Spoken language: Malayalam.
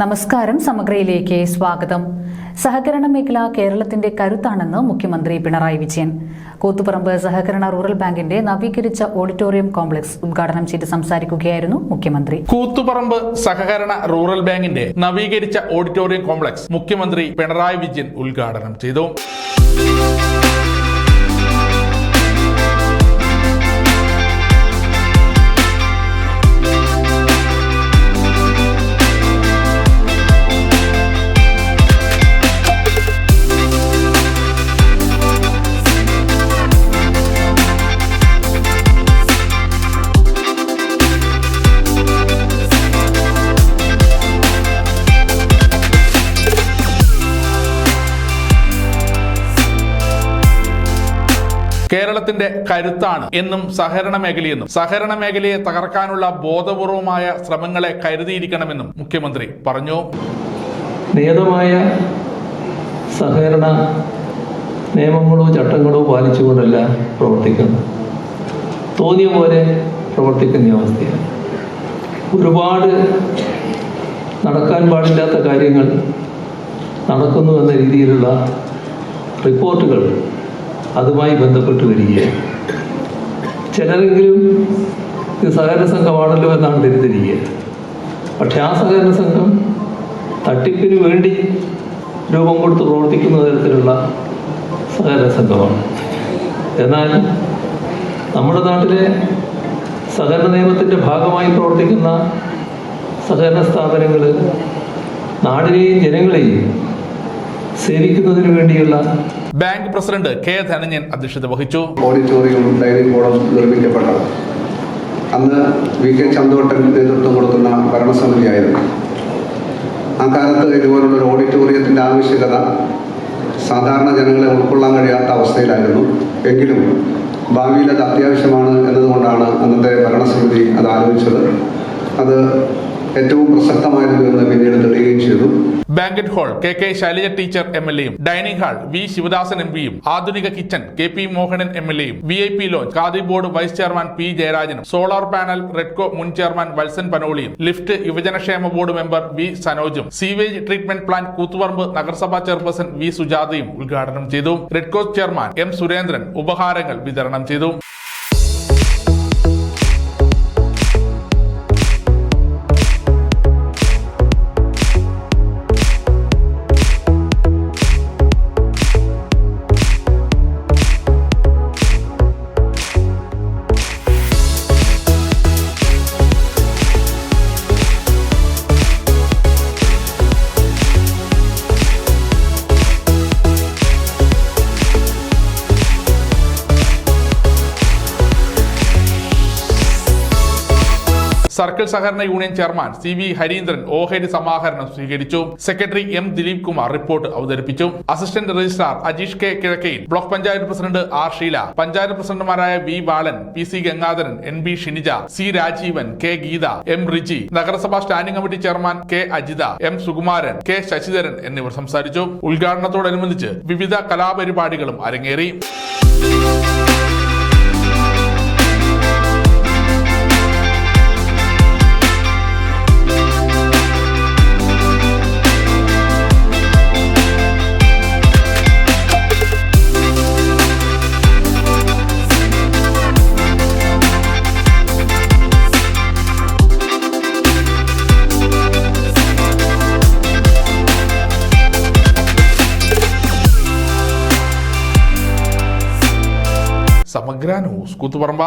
നമസ്കാരം സമഗ്രയിലേക്ക് സ്വാഗതം. സഹകരണ മേഖല കേരളത്തിന്റെ കരുത്താണെന്ന് മുഖ്യമന്ത്രി പിണറായി വിജയൻ. കൂത്തുപറമ്പ് സഹകരണ റൂറൽ ബാങ്കിന്റെ നവീകരിച്ച ഓഡിറ്റോറിയം കോംപ്ലക്സ് ഉദ്ഘാടനം ചെയ്ത് സംസാരിക്കുകയായിരുന്നു മുഖ്യമന്ത്രി. കൂത്തുപറമ്പ് സഹകരണ റൂറൽ ബാങ്കിന്റെ നവീകരിച്ച ഓഡിറ്റോറിയം കോംപ്ലക്സ് മുഖ്യമന്ത്രി പിണറായി വിജയൻ ഉദ്ഘാടനം ചെയ്തു. കേരളത്തിന്റെ കരുത്താണ് എന്നും സഹകരണ മേഖലയെന്നും സഹകരണ മേഖലയെ തകർക്കാനുള്ള ബോധപൂർവമായ ശ്രമങ്ങളെ കരുതിയിരിക്കണമെന്നും മുഖ്യമന്ത്രി പറഞ്ഞു. നിയതമായ സഹകരണ നിയമങ്ങളോ ചട്ടങ്ങളോ പാലിച്ചുകൊണ്ടല്ല പ്രവർത്തിക്കുന്നത്. തോന്നിയ പോലെ പ്രവർത്തിക്കുന്ന അവസ്ഥയാണ്. ഒരുപാട് നടക്കാൻ പാടില്ലാത്ത കാര്യങ്ങൾ നടക്കുന്നു എന്ന രീതിയിലുള്ള റിപ്പോർട്ടുകൾ അതുമായി ബന്ധപ്പെട്ട് വരികയാണ്. ചിലരെങ്കിലും ഇത് സഹകരണ സംഘമാണല്ലോ എന്നാണ് ധരിച്ചിരിക്കുക പക്ഷെ ആ സഹകരണ സംഘം തട്ടിപ്പിന് വേണ്ടി രൂപം കൊടുത്ത് പ്രവർത്തിക്കുന്ന തരത്തിലുള്ള സഹകരണ സംഘമാണ്. എന്നാൽ നമ്മുടെ നാട്ടിലെ സഹകരണ നിയമത്തിന്റെ ഭാഗമായി പ്രവർത്തിക്കുന്ന സഹകരണ സ്ഥാപനങ്ങൾ നാടിനെയും ജനങ്ങളെയും സേവിക്കുന്നതിന് വേണ്ടിയുള്ള ബാങ്ക് പ്രസിഡന്റ് കെ ധനഞ്ജൻ അധ്യക്ഷത വഹിച്ചു. ഓഡിറ്റോറിയം ഡൈനിങ് ഹോളും നിർമ്മിക്കപ്പെട്ടത്. അന്ന് വി കെ ചന്തോട്ടൻ നേതൃത്വം കൊടുക്കുന്ന ഭരണസമിതിയായിരുന്നു. ആ കാലത്ത് ഇതുപോലുള്ള ഒരു ഓഡിറ്റോറിയത്തിന്റെ ആവശ്യകത സാധാരണ ജനങ്ങളെ ഉൾക്കൊള്ളാൻ കഴിയാത്ത അവസ്ഥയിലായിരുന്നു. എങ്കിലും ഭാവിയിൽ അത് അത്യാവശ്യമാണ് എന്നതുകൊണ്ടാണ് അന്നത്തെ ഭരണസമിതി അത് ആലോചിച്ചത്. അത് ഏറ്റവും പ്രസക്തമായിരുന്നു എന്ന് പിന്നീട് തെളിയുകയും ചെയ്തു. Banquet hall K K Shailaja teacher M L എയും dining hall V Sivadasan M പിയും ആധുനിക kitchen K P Mohanan M L എയും V I P lounge Khadi board vice chairman P ജയരാജനും solar panel റെഡ്കോ മുൻ ചെയർമാൻ വത്സൻ പനോളിയും ലിഫ്റ്റ് യുവജനക്ഷേമ ബോർഡ് മെമ്പർ വി സനോജും സീവേജ് ട്രീറ്റ്മെന്റ് പ്ലാന്റ് കൂത്തുപറമ്പ് നഗരസഭാ ചെയർപേഴ്സൺ വി സുജാതയും ഉദ്ഘാടനം ചെയ്തു. റെഡ്കോ ചെയർമാൻ എം സുരേന്ദ്രൻ ഉപഹാരങ്ങൾ വിതരണം ചെയ്തു. സർക്കിൾ സഹകരണ union chairman C V Harindran ഓഹരി സമാഹരണം സ്വീകരിച്ചു. Secretary M Dileep Kumar report അവതരിപ്പിച്ചു. Assistant registrar Ajeesh K Kizhakkayil block panchayat president R Sheela panchayat പ്രസിഡന്റുമാരായ V Balan P C Gangadharan N B Shinija C Rajeevan K Geetha M Riji നഗരസഭാ standing committee chairman K Ajitha M Sukumaran K Sasidharan എന്നിവർ സംസാരിച്ചു. ഉദ്ഘാടനത്തോടനുബന്ധിച്ച് വിവിധ കലാപരിപാടികളും അരങ്ങേറി. സമഗ്ര ന്യൂസ് കൂത്തുപറമ്പ.